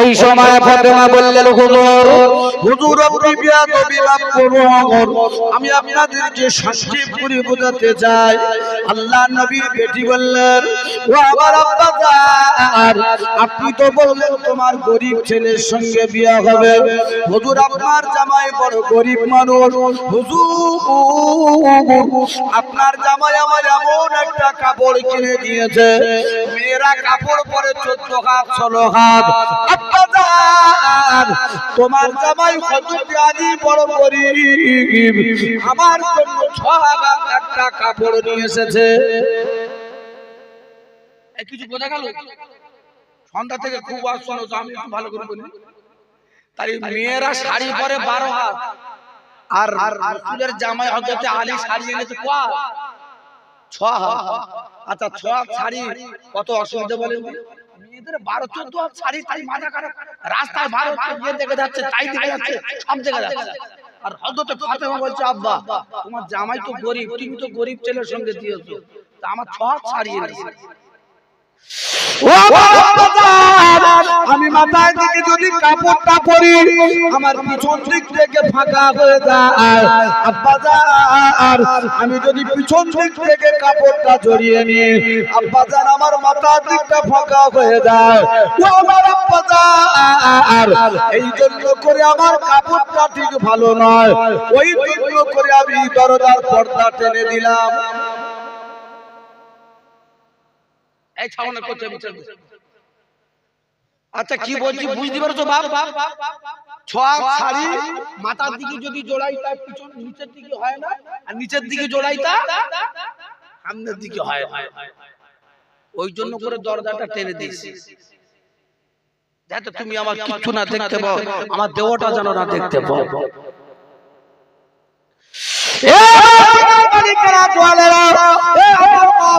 ওই সময় ফাতেমা বললেন, হুজুর হুজুর, আপনি বিয়া বিয়াদবি লাভ করুন। আমি আপনাদেরকে শান্তিপুরি বোঝাতে চাই, আল্লাহ নবীর বেটি বললেন, ও আমার আব্বা আপনি তো বললেন তোমার গরিব ছেলের সঙ্গে বিয়া হবে। হুজুর, আপনার জামাই বড় গরিব মানুষ। হুজুর, আপনার জামাই আমার এমন একটা কাপড় কিনে দিয়েছে। মেয়েরা কাপড় পরে চোদ্দ হাত, ষোলো হাত। তোমার জামাই বড় আমার জন্য ছ হাজার একটা কাপড় নিয়ে এসেছে। কিছু বোঝা গেল? সন্ধ্যা থেকে খুব আওয়াজ আমি ভালো করে বলি। তাই মেয়েরা শাড়ি পরে বারো হাত, আর রাসূলের জামাই হজরত আলী শাড়ি এনেছে ছ হাত। আচ্ছা ছ হাত শাড়ি কত অসুবিধা বলেন? মেয়েদের বারো চোদ্দ শাড়ি তাই মাথা খারাপ রাস্তায় বারো গিয়ে দেখে যাচ্ছে তাই দেখে যাচ্ছে সব দেখে যাচ্ছে। আর হজরত ফাতেমা বলছে আব্বা তোমার জামাই তো গরিব তুমি তো গরিব ছেলের সঙ্গে দিয়েছ। তা আমার ছ হাত ছাড়িয়ে আমি মাথায় দিকে যদি কাপড়টা পরি আমার পিছন দিক থেকে ফাঁকা হয়ে যায়। আব্বা জান, আমি যদি পিছন দিক থেকে কাপড়টা জড়িয়ে নিই আব্বা জান আমার মাথার দিকটা ফাঁকা হয়ে যায়। আমার আব্বা জান, এই জন্য করে আমার কাপড়টা ঠিক ভালো নয়। ওই জন্য করে আমি দরজার পর্দা টেনে দিলাম। এই ছাওনা বিচার আচ্ছা কি বলছি বুঝতে পারছ বাপ? ছ শাড়ি মাথার দিকে যদি জোড়াই তা পিছন নিচের দিকে হয় না? আর নিচের দিকে জোড়াই তা? সামনের দিকে হয় ওই জন্য করে দরজাটা টেনে দিয়েছি। যাতে তুমি আমার কিচ্ছু না দেখতে পাও। আমার দেহটা যেন না দেখতে পাও। এ!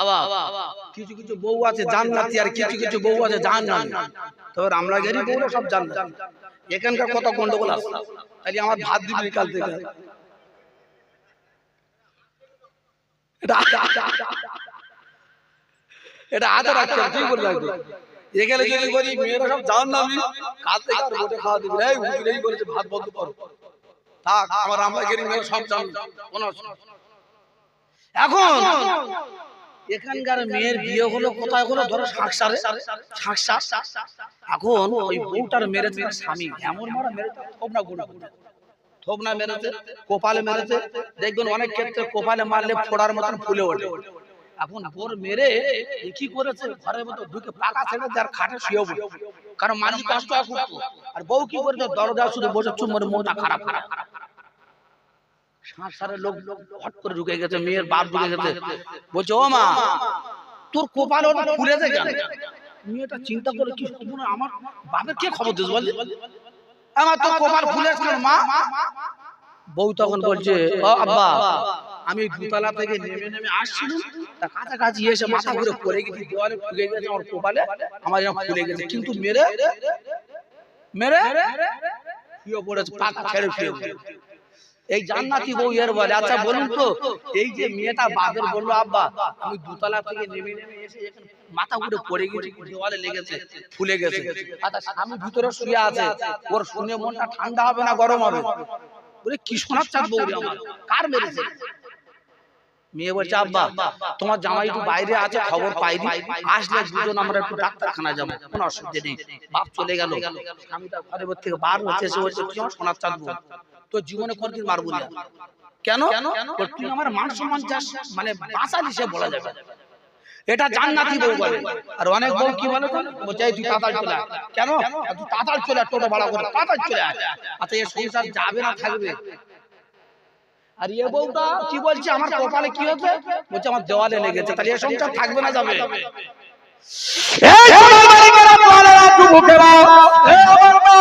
আবার কিছু কিছু বউ আছে জান্নাতি আর কিছু কিছু বউ আছে জাহান্নামী। তবে আমরা গেরি বউরা সব জান্নাত। এখানকার কত গন্ডগোল আছে? তাহলে আমার ভাত দিবি কাল থেকে। এটা আদর রাখছে তুই বলে এখানে যদি বলি, মেয়েরা সব জাহান্নামী, কাল থেকে আর খাওয়া দিবি এই বলেছে, ভাত বন্ধ করো। থাক, আমার আমরা গেরি মেয়েরা সব জান এখন এখানকার মেয়ের বিয়ে হলো কোথায় হলো? ধরো এখন ওই বউটার মেরেছে স্বামী? এমন মারা মেরেছে, থোবনা গুণা থোবনা মেরেছে, কোপালে মেরেছে। দেখবেন অনেক ক্ষেত্রে কোপালে মারলে ফোড়ার মতন ফুলে ওঠে। এখন বোর মেরে কি করেছে? ঘরের মতো ঢুকে পাকা ছেড়ে যার খাটে শুয়ে কারণ মালিক কষ্ট আর বউ কি করেছে দরজা শুধু বসে চুম্বর মনটা খারাপ খারাপ। সংসারের লোক হট করে ঢুকে গেছে মেয়ের বাপ ঢুকে গেছে। বলছে ও মা তোর কপাল ওটা খুলেছে কেন? মেয়েটা চিন্তা করে কি আমার বাপের কে খবর দিস বল আমার তোর কপাল খুলেছে মা? বউ তখন বলছে ও আব্বা আমি দুতলা থেকে নেমে নেমে আসছিলাম তা কাছাকাছি এসে মাথা ঘুরে পড়ে গেছি দেওয়ালে ফুলে গেছে আমার কপালে আমার এরকম ফুলে গেছে। কিন্তু মেরে মেরে শুয়ে পড়েছে পাকা ছেড়ে শুয়ে পড়েছে। এই জান্নাতি বউ এর বলে আচ্ছা বলুন তো, এই যে মেয়েটা বাপের বলল, আব্বা, আমি দুতলা থেকে নেমে নেমে এসে মাথা ঘুরে পড়ে গেছি, দেওয়ালে লেগেছে, ফুলে গেছে। আচ্ছা স্বামী ভিতরে শুয়ে আছে, ওর শুনে মনটা ঠান্ডা হবে না গরম হবে? বলে, কি শোনার বউ কার মেরেছে? মেয়ে বলছে, আব্বা, তোমার জামাই একটু বাইরে আছে, খবর পাইনি। আসলে দুজন আমরা একটু ডাক্তারখানা যাব, কোনো অসুবিধা নেই। বাপ চলে গেল। ঘরে থেকে বার হচ্ছে এসে বলছে আমার সোনার চাঁদ তোর জীবনে কোনদিন মারবো না। কেন? তুই আমার মান সম্মান চাস মানে বাঁচালি সে বলা যাবে। এটা জান্নাতি বউ বলে। আর অনেক বউ কি বলে? বলছে এই তুই তাড়াতাড়ি চলে। কেন? তুই তাড়াতাড়ি চলে টোটো ভাড়া করে। তাড়াতাড়ি চলে আচ্ছা এর সংসার যাবে না থাকবে। আর এ বউটা কি বলছে? আমার কপালে কি হচ্ছে বলছে আমার দেওয়ালে লেগেছে। তাহলে এ সংসার থাকবে না যাবে। এই সোনার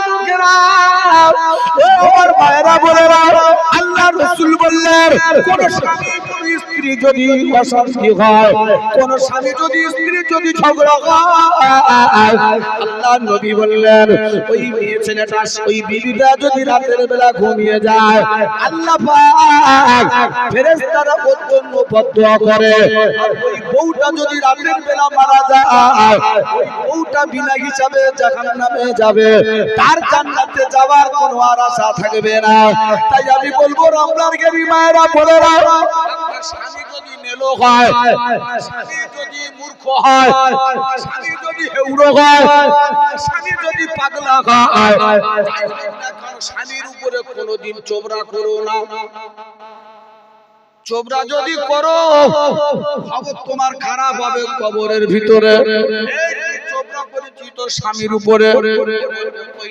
যুবকেরা আমার ভাইরা বোনেরা আল্লাহ রসুল বললেন কোন স্বামী স্ত্রী যদি অশান্তি হয়, কোন স্বামী যদি স্ত্রী যদি ঝগড়া হয় নবী বললেন, ওই মেয়ে ছেলেটা, ওই বিবিটা যদি রাতের বেলা ঘুমিয়ে যায়, আল্লাহ পাক করে ওই বউটা যদি রাতের বেলা মারা যায় বউটা বিনা হিসাবে যাবে, তার জান্নাতে যাওয়ার কোনো আর আশা থাকবে না। তাই আমি বলব, রমজান গেরি মায়েরা বলে স্বামী যদি মেলো হয় স্বামী যদি মূর্খ হয় স্বামী যদি হেউড়ো হয় স্বামী যদি পাগলা হয় স্বামীর উপরে কোনোদিন চোবরা করো না চোবরা যদি করো খবর তোমার খারাপ হবে কবরের ভিতরে চোবরা করেছি তোর স্বামীর উপরে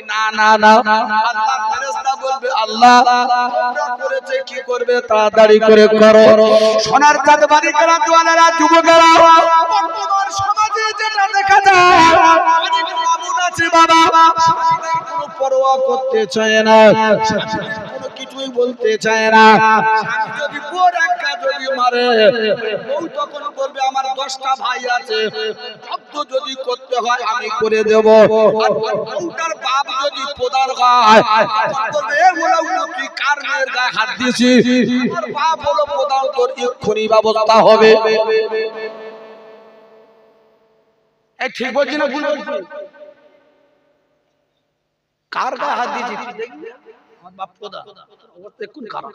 না না না আল্লাহ করেছে, কি করবে তাড়াতাড়ি করে করো। সোনার চাঁদ বাড়ি করা তোয়ালেরা যুবকেরা সমাজে যেটা দেখা যায় আছে বাবা। কোনো পরোয়া করতে চায় না। কোনো কিছুই বলতে চায় না। যদি মারে। বউ তখন বলবে, আমার দশটা ভাই আছে। জব্দ যদি করতে হয়, আমি করে দেব। আর বউটার বাপ যদি প্রধান হয় বলবে, এ বলে তুই কার মেয়ের গায়ে হাত দিয়েছিস? আমার বাপ হলো প্রধান, তোর এক্ষুনি ব্যবস্থা হবে। এই ঠিক বলছি না ভুল বলছি? কার গায়ে হাত দিয়েছি দেখবি? আমার বাপ প্রদা তো এক্ষুনি কার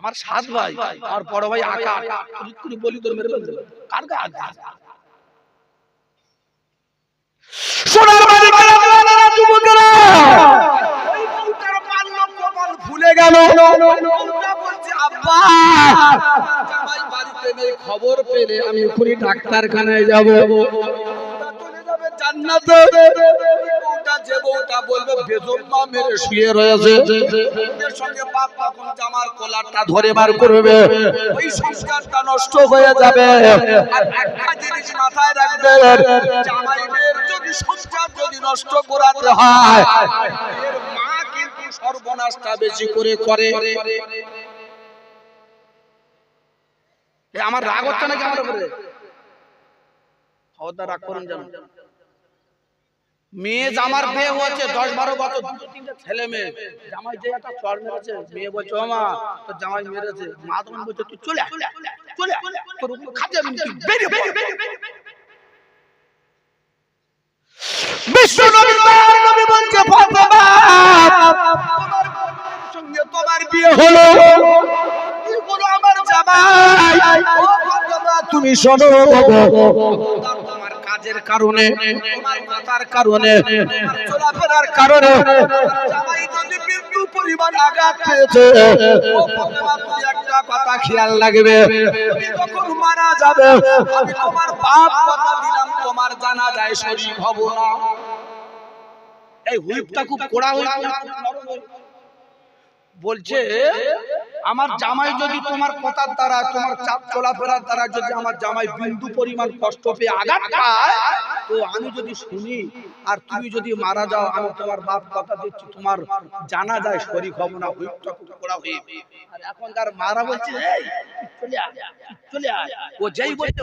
আমার সাত ভাই আর বড় ভাই আকা বলি তোর মেরে ফেলতে কার গায়ে হাত সোনার বাড়ি করা যুবকেরা ওই বউটার মারলো কপাল ভুলে গেল। আব্বা বাড়িতে নেই খবর পেলে আমি এক্ষুনি ডাক্তারখানায় যাবে। যে বলবে মেরে শুয়ে রয়েছে। সঙ্গে জামার কলারটা ধরে বার করবে। নষ্ট হয়ে যাবে। আর একটা জিনিস মাথায় যদি নষ্ট মা কিন্তু সর্বনাশটা বেশি করে করে। আমার রাগ হচ্ছে নাকি আমার উপরে? খবরদার রাগ করুন যেন। মেয়ে জামার বিয়ে হয়েছে দশ বারো বছর। দুটো তিনটে ছেলে মেয়ে। জামাই যে একটা চড় মেরেছে মেয়ে বলছে ও মা তোর জামাই মেরেছে। মা তখন বলছে তুই চলে চলে তোর উপর খাতে আমি তুই বেরিয়ে বেরিয়ে বেরিয়ে বিশ্ব নবী দয়ার নবী বলছে ফাতেমা সঙ্গে তোমার বিয়ে হলো। আমার জামাই। তুমি শোনো কাজের কারণে তোমার কারণে চলাফেরার কারণে জানা যায় এই হুইপটা খুব কোড়া হুইপ। বলছে আমার জামাই যদি তোমার কথার দ্বারা তোমার চাপ চলাফেরার দ্বারা যদি আমার জামাই বিন্দু পরিমাণ কষ্ট পেয়ে আঘাত পায় তো আমি যদি শুনি আর তুমি যদি মারা যাও আমি তোমার বাপ কথা দিচ্ছি তোমার জানা যায় শরীর হব না আর এখনকার মারা বলছে চলে আয় চলে আয় ও যেই বলছে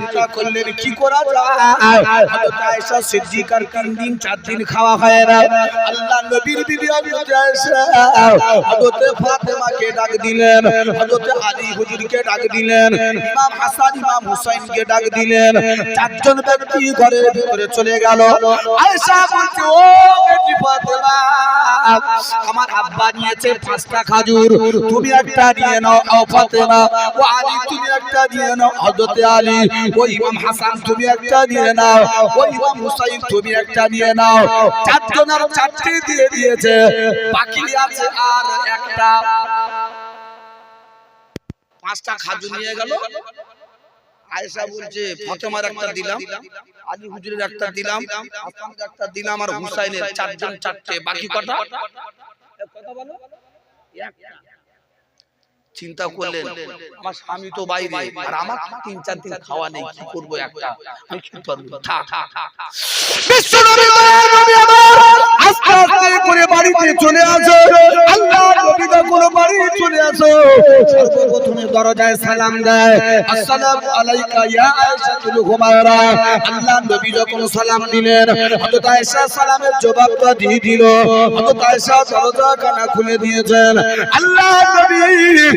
করলেন কি করা যায়? হযরত আয়েশা সিদ্দিকার তিন দিন চার দিন খাওয়া হয় না। আল্লাহ নবীর বিবি হযরত আয়েশা হযরত ফাতেমাকে ডাক দিলেন হযরত আলী হুজুরকে ডাক দিলেন ইমাম হাসান ইমাম হুসাইনকে ডাক দিলেন। চারজন ব্যক্তি ঘরের ভিতরে চলে গেল। আয়েশা বলছে ও বেটি ফাতেমা আমার আব্বা নিয়েছে পাঁচটা খাজুর। তুমি একটা নিয়ে নাও ফাতেমা। ও আলী তুমি একটা নিয়ে নাও হযরত আলী। ও ইমাম হাসান তুমি একটা নিয়ে নাও ও ইমাম হুসাইন তুমি একটা নিয়ে নাও। চারজনের চারটে দিয়ে দিয়েছে, বাকি আছে আর পাঁচটা খাজুর নিয়ে গেল। আয়েশা বলছে, ফতেমার একটা দিলাম, আলী হুজুরের একটা দিলাম দিলাম আর হুসাইনের চারজন কথা বলো। চিন্তা করলেন আমার স্বামী তো বাইরে আর আমার তিন চার দিন খাওয়া নেই কি করব একটা? আমি খেতে পারব আস্তে আস্তে করে বাড়িতে চলে আসো। আল্লাহ নবী যখন বাড়ি চলে আসো। সর্বপ্রথমে দরজায় সালাম দেয়। আসসালামু আলাইকা ইয়া আয়েশাতুল হুমায়রা। আল্লাহ নবী যখন সালাম দিলেন হযরত আয়েশা সালামের জবাবটা দিয়ে দিল। হযরত আয়েশা দরজা কানা খুলে দিয়েছেন। আল্লাহ নবী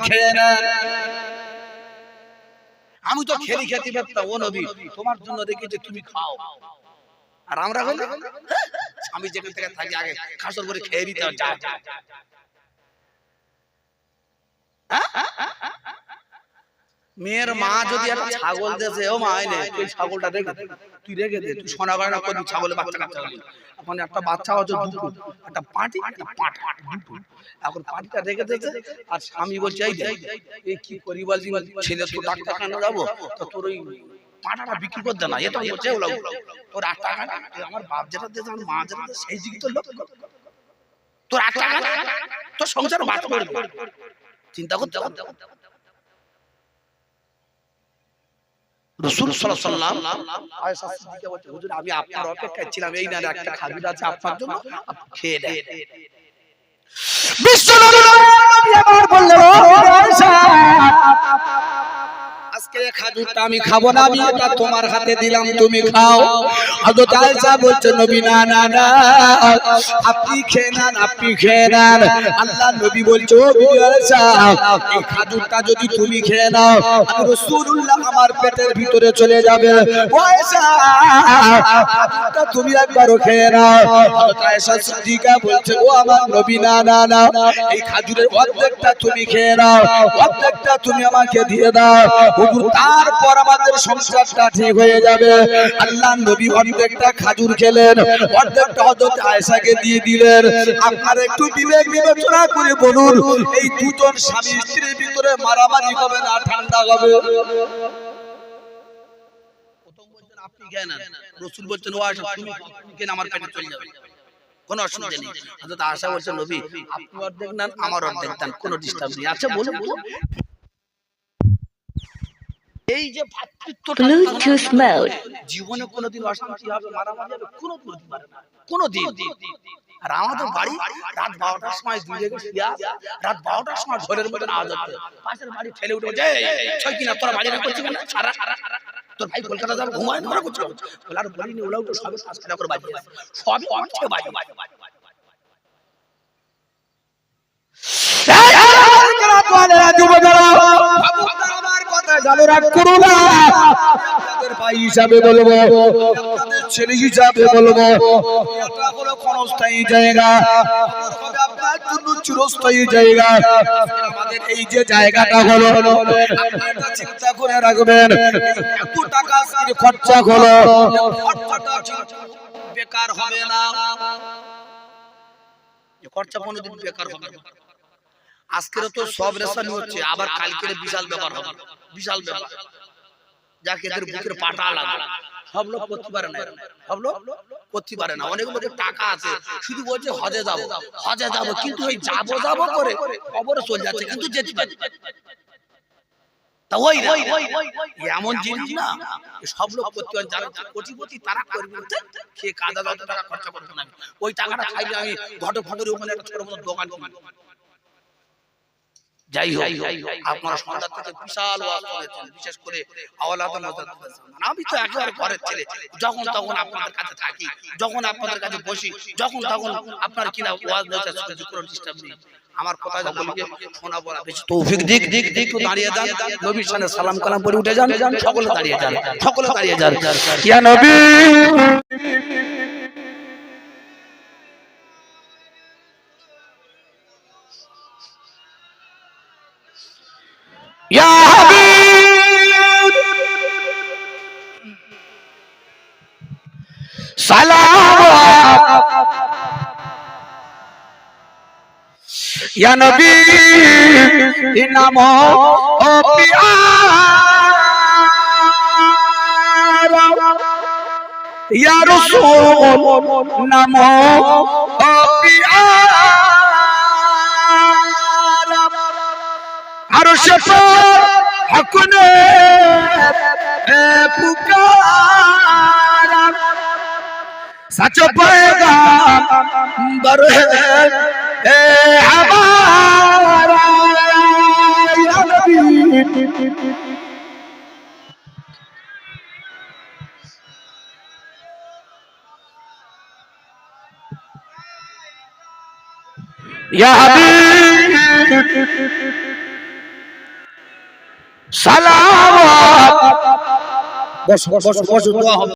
খেয়ে নেন আমি তো খেলি খেতে পারতাম ও নবী তোমার জন্য দেখি যে তুমি খাও আর আমরা হলে আমি যেখান থেকে থাকি আগে খাসর করে খেয়ে যা, যা। হ্যাঁ? মেয়ের মা যদি একটা ছাগল দেশে ও মা এনে তুই ছাগলটা রেখে। তুই রেখে দে, তুই সোনা গয়না করবি ছাগলের বাচ্চা কাচ্চা হলি এখন একটা বাচ্চা হচ্ছে দুটো, একটা পাটি, একটা পাট, দুটো। এখন পাটিটা রেখে দিয়েছে আর স্বামী বলছে, এই এই কি করি বলছি, ছেলে তো ডাক্তার কেন যাব, তো তোর ওই পাটাটা বিক্রি করতে না, এটা হচ্ছে ওলা তোর আট টাকা আমার বাপ যেটা দিয়েছে, আমার মা যেটা সেই দিকে তোর লোক তোর আট টাকা তোর সংসার বাদ করবে চিন্তা করতে করতে রসুল সাল্লাল্লাহু আয়েশা সিদ্দিকা বলছে হুজুর আমি আপনার অপেক্ষায় ছিলাম এই না একটা খাবির আছে আপনার জন্য খেয়ে নেন বিশ্বনবী নবী আমার বললেন আয়েশা আজকে খাজুরটা আমি খাব না আমি এটা তোমার হাতে দিলাম তুমি খাও। হযরত আয়েশা বলছে নবী না না না। আপনি খেয়ে নেন আপনি খেয়ে নেন। আল্লাহ নবী বলছে ও বিবি আয়েশা এই খাজুরটা যদি তুমি খেয়ে নাও আমি রাসূলুল্লাহ আমার পেটের ভিতরে চলে যাবে। ও আয়েশা খাজুরটা তুমি একবারও খেয়ে নাও। হযরত আয়েশা সিদ্দিকা বলছে ও আমার নবী না না না। এই খাজুরের অর্ধেকটা তুমি খেয়ে নাও অর্ধেকটা তুমি আমাকে দিয়ে দাও। তারপর আমাদের সংসারটা ঠিক হয়ে যাবে। আল্লাহ নবী অর্ধেকটা খাজুর খেলেন, অর্ধেকটা হযরত আয়েশাকে দিয়ে দিলেন। আপনারা একটু বিবেক বিবেচনা করে বলুন, এই দুজন স্বামী স্ত্রীর ভিতরে মারামারি হবে না, ঠান্ডা হবে? আমার অর্ধেক নেন কোনো ডিস্টার্ব নেই। আচ্ছা বলুন এই যে ভাতৃত্বটা Bluetooth জীবনে কোনোদিন অশান্তি হবে মারামারি হবে কোনোদিন হতে পারে না। কোনোদিন। আর আমাদের বাড়ি রাত বারোটার সময় দুই জায়গায় শুয়ে রাত বারোটার সময় ঝোলের মতন আওয়াজ হচ্ছে। পাশের বাড়ি ঠেলে উঠে বলছে, "এই, এই, এই, ছয় কিনা তোরা বাড়ি না করছিস কেন? সারা তোর ভাই কলকাতা যাবে ঘুমায় না করছে। বলে বলিনি ওরা উঠে সবে পাঁচ করে বাজি সবই করছে বাজি আমার কথা ক্ষণস্থায়ী জায়গা আপনার জায়গা। এই যে জায়গাটা হলো চিন্তা করে রাখবেন এত টাকা খরচা হলো বেকার হবে না। খরচা কোনোদিন বেকার হবে না। আজকের তো সব রেশন হচ্ছে আবার কালকের বিশাল ব্যাপার হবে বিশাল ব্যাপার যাকে এদের বুকের পাটা লাগল সব লোক করতে পারে না সব লোক করতে পারে না অনেক লোকের টাকা আছে। শুধু বলছে হজে যাব। হজে যাব। কিন্তু ওই যাব যাব করে কবরে চলে যাচ্ছে কিন্তু যেতে পারে। তা ওই এমন জিনিস না। সব লোক করতে পারে। যারা কোটিপতি তারা করবে না। কাদা যত টাকা খরচা করতে না। ওই টাকাটা খাইলে আমি ঘটক ফটকের ওখানে একটা ছোট মতো দোকান। যাই হোক আপনারা সন্ধ্যা থেকে বিশাল ওয়াজ করেছেন বিশেষ করে আমি তো একেবারে ঘরের ছেলে যখন তখন আপনাদের কাছে থাকি যখন আপনাদের কাছে বসি যখন তখন আপনার কিনা ওয়াজ শুনতে কোনো ডিস্টার্ব নেই। আমার কথা সকলকে শোনা বলা বেশি তৌফিক দিক দিক দিক দাঁড়িয়ে যান নবীর সামনে সালাম কালাম উঠে যান সকলে দাঁড়িয়ে যান সকলে দাঁড়িয়ে যান। নবী! ইয়া নবী নাম ও পিয়ারা ইয়া রাসূল নাম ও পিয়ারা আর সে পর হকনে পুকারা सच पैगाम्बर है يا حبيب سلام بس بس بس